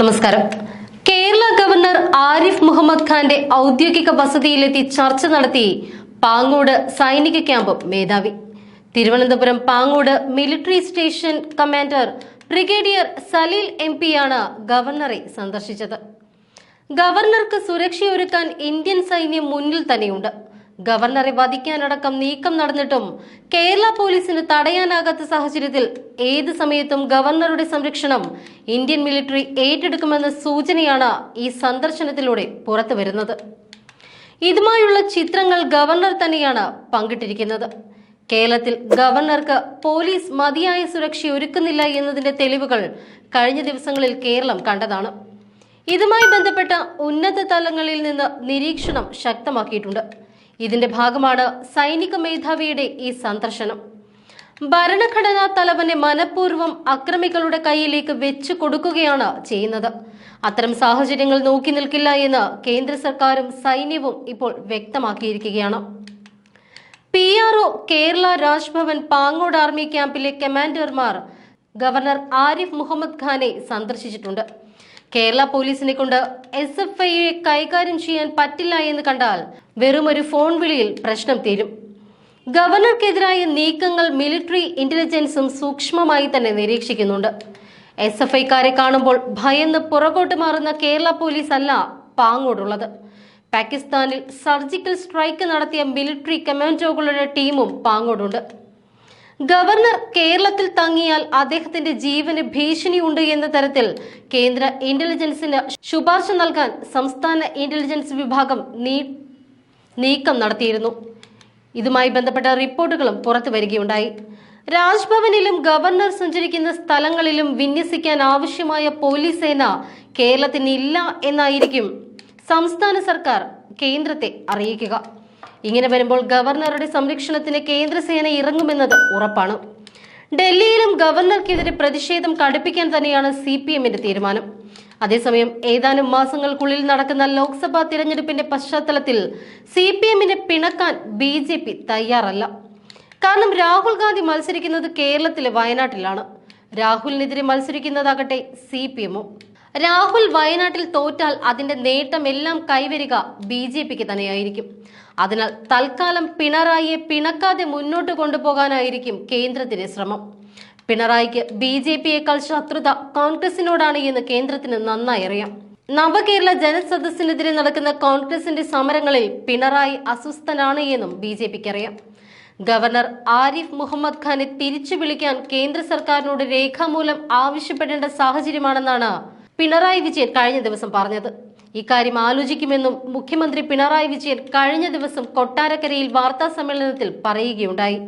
നമസ്കാരം. കേരള ഗവർണർ ആരിഫ് മുഹമ്മദ് ഖാന്റെ ഔദ്യോഗിക വസതിയിലെത്തി ചർച്ച നടത്തി പാങ്ങോട് സൈനിക ക്യാമ്പ് മേധാവി. Thiruvananthapuram Pangode military station commander brigadier Saleel M പിയാണ് ഗവർണറെ സന്ദർശിച്ചത്. ഗവർണർക്ക് സുരക്ഷയൊരുക്കാൻ ഇന്ത്യൻ സൈന്യം മുന്നിൽ തന്നെയുണ്ട്. ഗവർണറെ വധിക്കാനടക്കം നീക്കം നടന്നിട്ടും കേരള പോലീസിന് തടയാനാകാത്ത സാഹചര്യത്തിൽ ഏത് സമയത്തും ഗവർണറുടെ സംരക്ഷണം ഇന്ത്യൻ മിലിറ്ററി ഏറ്റെടുക്കുമെന്ന സൂചനയാണ് ഈ സന്ദർശനത്തിലൂടെ പുറത്തു വരുന്നത്. ഇതുമായുള്ള ചിത്രങ്ങൾ ഗവർണർ തന്നെയാണ് പങ്കിട്ടിരിക്കുന്നത്. കേരളത്തിൽ ഗവർണർക്ക് പോലീസ് മതിയായ സുരക്ഷ ഒരുക്കുന്നില്ല എന്നതിന്റെ തെളിവുകൾ കഴിഞ്ഞ ദിവസങ്ങളിൽ കേരളം കണ്ടതാണ്. ഇതുമായി ബന്ധപ്പെട്ട ഉന്നത തലങ്ങളിൽ നിന്ന് നിരീക്ഷണം ശക്തമാക്കിയിട്ടുണ്ട്. ഇതിന്റെ ഭാഗമാണ് സൈനിക മേധാവിയുടെ ഈ സന്ദർശനം. ഭരണഘടനാ തലവനെ മനഃപൂർവം അക്രമികളുടെ കയ്യിലേക്ക് വെച്ചു കൊടുക്കുകയാണ് ചെയ്യുന്നത്. അത്തരം സാഹചര്യങ്ങൾ നോക്കി നിൽക്കില്ല എന്ന് കേന്ദ്ര സർക്കാരും സൈന്യവും ഇപ്പോൾ വ്യക്തമാക്കിയിരിക്കുകയാണ്. P R O Kerala Raj Bhavan Pangode army ക്യാമ്പിലെ കമാൻഡർമാർ ഗവർണർ ആരിഫ് മുഹമ്മദ് ഖാനെ സന്ദർശിച്ചിട്ടുണ്ട്. കേരള പോലീസിനെ കൊണ്ട് എസ് എഫ് ഐയെ കൈകാര്യം ചെയ്യാൻ പറ്റില്ല എന്ന് കണ്ടാൽ വെറും ഒരു ഫോൺ വിളിയിൽ പ്രശ്നം തീരും. ഗവർണർക്കെതിരായ നീക്കങ്ങൾ മിലിറ്ററി ഇന്റലിജൻസും സൂക്ഷ്മമായി തന്നെ നിരീക്ഷിക്കുന്നുണ്ട്. എസ് എഫ് ഐക്കാരെ കാണുമ്പോൾ ഭയന്ന് പുറകോട്ട് മാറുന്ന കേരള പോലീസ് അല്ല പാങ്ങോടുള്ളത്. പാകിസ്ഥാനിൽ സർജിക്കൽ സ്ട്രൈക്ക് നടത്തിയ മിലിറ്ററി കമാൻഡോകളുടെ ടീമും പാങ്ങോടുണ്ട്. ഗവർണർ കേരളത്തിൽ തങ്ങിയാൽ അദ്ദേഹത്തിന്റെ ജീവന് ഭീഷണിയുണ്ട് എന്ന തരത്തിൽ കേന്ദ്ര ഇന്റലിജൻസിന് ശുപാർശ നൽകാൻ സംസ്ഥാന ഇന്റലിജൻസ് വിഭാഗം നീക്കം നടത്തിയിരുന്നു. ഇതുമായി ബന്ധപ്പെട്ട റിപ്പോർട്ടുകളും പുറത്തു വരികയുണ്ടായി. രാജ്ഭവനിലും ഗവർണർ സഞ്ചരിക്കുന്ന സ്ഥലങ്ങളിലും വിന്യസിക്കാൻ ആവശ്യമായ പോലീസ് സേന കേരളത്തിന് ഇല്ല എന്നായിരിക്കും സംസ്ഥാന സർക്കാർ കേന്ദ്രത്തെ അറിയിക്കുക. ഇങ്ങനെ വരുമ്പോൾ ഗവർണറുടെ സംരക്ഷണത്തിന് കേന്ദ്രസേന ഇറങ്ങുമെന്നത് ഉറപ്പാണ്. ഡൽഹിയിലും ഗവർണർക്കെതിരെ പ്രതിഷേധം കടുപ്പിക്കാൻ തന്നെയാണ് സി പി എമ്മിന്റെ തീരുമാനം. അതേസമയം ഏതാനും മാസങ്ങൾക്കുള്ളിൽ നടക്കുന്ന ലോക്സഭാ തിരഞ്ഞെടുപ്പിന്റെ പശ്ചാത്തലത്തിൽ സി പി എമ്മിനെ പിണക്കാൻ ബി ജെ പി തയ്യാറല്ല. കാരണം രാഹുൽ ഗാന്ധി മത്സരിക്കുന്നത് കേരളത്തിലെ വയനാട്ടിലാണ്. രാഹുലിനെതിരെ മത്സരിക്കുന്നതാകട്ടെ സി പി എമ്മും രാഹുൽ വയനാട്ടിൽ തോറ്റാൽ അതിന്റെ നേട്ടമെല്ലാം കൈവരിക ബി ജെ പിക്ക് തന്നെയായിരിക്കും. അതിനാൽ തൽക്കാലം പിണറായിയെ പിണക്കാതെ മുന്നോട്ട് കൊണ്ടുപോകാനായിരിക്കും കേന്ദ്രത്തിന്റെ ശ്രമം. പിണറായിക്ക് ബി ജെ പിയേക്കാൾ ശത്രുത കോൺഗ്രസിനോടാണ് എന്ന് കേന്ദ്രത്തിന് നന്നായി അറിയാം. നവകേരള ജനസദസ്സിനെതിരെ നടക്കുന്ന കോൺഗ്രസിന്റെ സമരങ്ങളിൽ പിണറായി അസ്വസ്ഥനാണ് എന്നും ബി ജെ പിക്ക് അറിയാം ഗവർണർ ആരിഫ് മുഹമ്മദ് ഖാനെ തിരിച്ചു വിളിക്കാൻ കേന്ദ്ര സർക്കാരിനോട് രേഖാമൂലം ആവശ്യപ്പെടേണ്ട സാഹചര്യമാണെന്നാണ് പിണറായി വിജയൻ കഴിഞ്ഞ ദിവസം പറഞ്ഞത്. ഇക്കാര്യം ആലോചിക്കുമെന്നും മുഖ്യമന്ത്രി പിണറായി വിജയൻ കഴിഞ്ഞ ദിവസം കൊട്ടാരക്കരയിൽ വാർത്താ സമ്മേളനത്തിൽ പറയുകയുണ്ടായി.